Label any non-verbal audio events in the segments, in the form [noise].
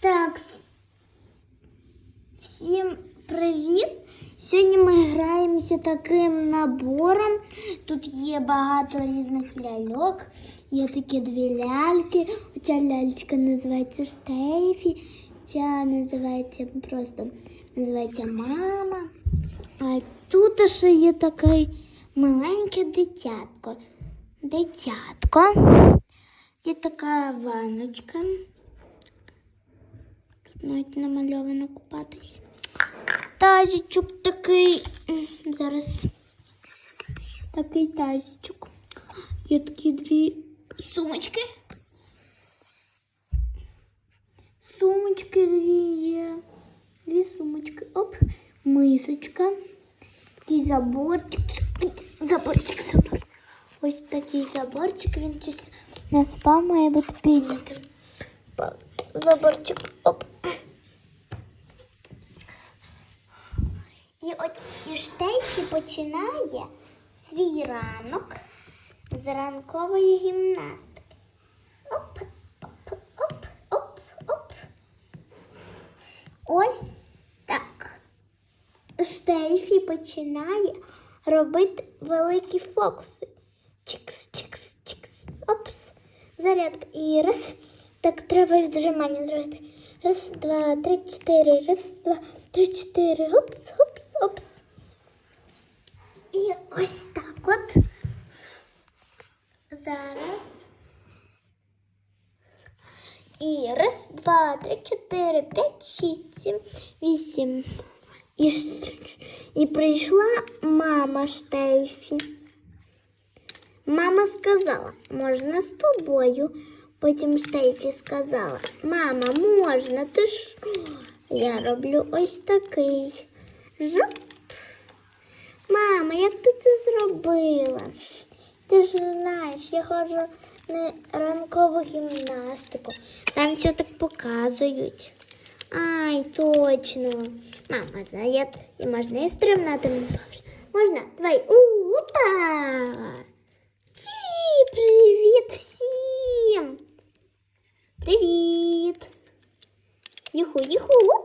Так, с- всім привіт! Сьогодні ми граємося таким набором. Тут є багато різних ляльок. Є такі дві ляльки. Оця лялька називається Штейфі. Ця називається просто називається мама. А тут ще є таке маленьке дитятко. Дитятко. Є така ванночка. Тут навіть намальовано купатись. Тазічок такий. м, Зараз такий тазічок. Є такі дві сумочки. Сумочки дві є. Дві сумочки. Оп, мисочка. Такий заборчик. Ой, Заборчик, забор. Ось такий заборчик, він чись на спа має бути піднятим. Па- Заборчик. Оп. І от і Штейфі починає свій ранок з ранкової гімнастики. Оп, оп, оп, оп, оп. Ось так. Штейфі починає робити великі фокуси. Чикс, чикс, чикс, опс. Зарядка. І раз. Так треба віджимання зробити. Раз, два, три, чотири. Раз, два, три, чотири. Опс, опс, опс. І ось так от. Зараз. І раз, два, три, чотири, п'ять, шість, сім, вісім. І, ш- і прийшла мама Штейфі. Мама сказала, можна з тобою. Потім Штейфі сказала, мама, можна, ти ж. Я роблю ось такий. Жоп. Мама, як ти це зробила? Ти ж знаєш, я ходжу на ранкову гімнастику. Там все так показують. Ай, точно. Мама, я, я можна я стрімна, ти мені скажеш? Можна? Давай. Опа! Привіт всім! Привіт! Юху, юху,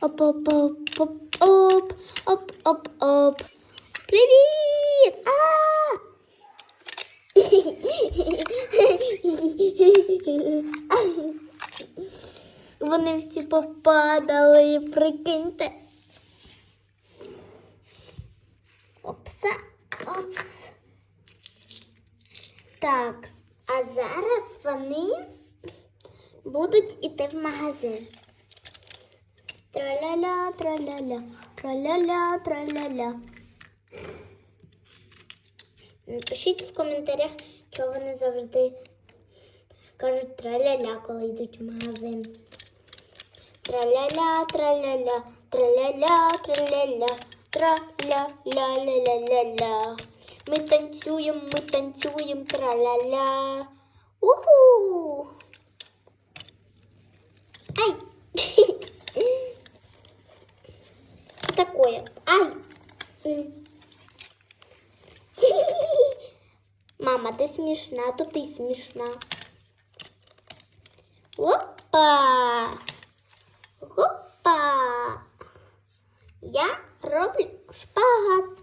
оп! Оп, оп, оп, оп, оп, оп, оп. Привіт! А! Вони всі попадали, прикиньте. Опса, опс. Так, а зараз вони будуть іти в магазин. Траля-ля, траля-ля, траля-ля, траля-ля. Напишіть в коментарях, чого вони завжди кажуть траля-ля, коли йдуть в магазин. Траля-ля, траля-ля, траля-ля, траля-ля, траля-ля-ля-ля-ля-ля. Ми танцюємо, ми танцюємо, траля-ля. Уху! Ай! Такое. Ай! [laughs] Мама, ти смішна, то ти смішна. Опа! Опа! Я роблю шпагат.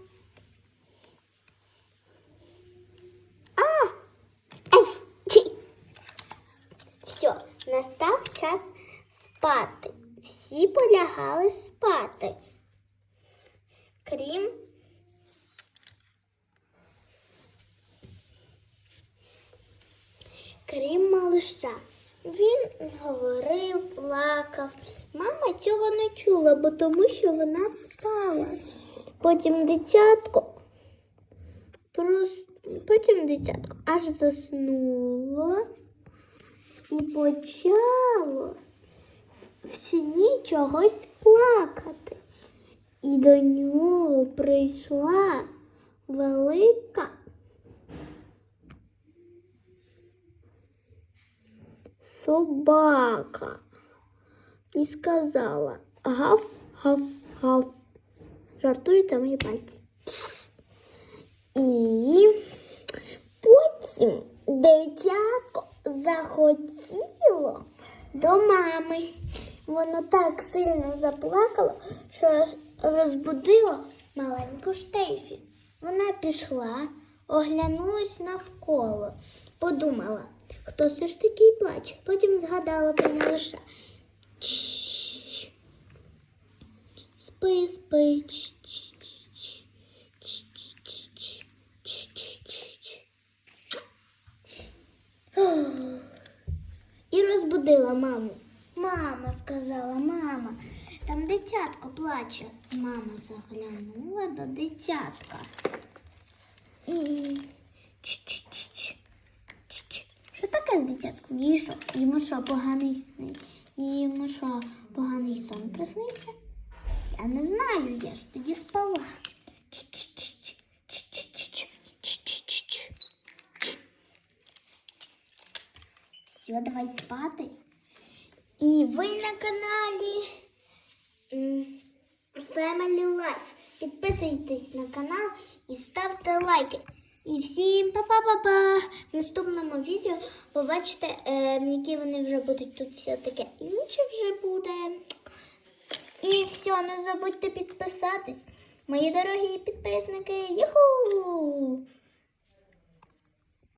А! Ай! [laughs] Все, настав час спати. Всі полягали спати. Крім крім малыша. Він говорив, плакав. Мама цього не чула, бо тому що вона спала. Потім дитятко прос... потім дитятко аж заснуло і почало в сіні чогось плакати. І до нього прийшла велика собака і сказала гав, гав, гав. Жартуються мої пальці. І потім дитятко захотіло до мами. Воно так сильно заплакало, що роз- розбудило маленьку штейфі. Вона пішла, оглянулась навколо, подумала, хто все ж таки плаче. Потім згадала про малыша. Чш. Спи, спи. [gasps] І розбудила маму. Мама сказала, мама, там дитятко плаче. Мама заглянула до дитятка. І що таке з дитятком? Їй що? Йому що, поганий сни? Йому що, поганий сон приснився? Я не знаю, я ж тоді спала. Ч-ч-ч-ч. Ч-ч-ч-ч. Ч-ч-ч-ч. Все, давай спати. І ви на каналі Family Life. Підписуйтесь на канал і ставте лайки. І всім па-па-па-па! В наступному відео побачите, е, які вони вже будуть тут все таке інше вже буде. І все, не забудьте підписатись. Мої дорогі підписники. Юху!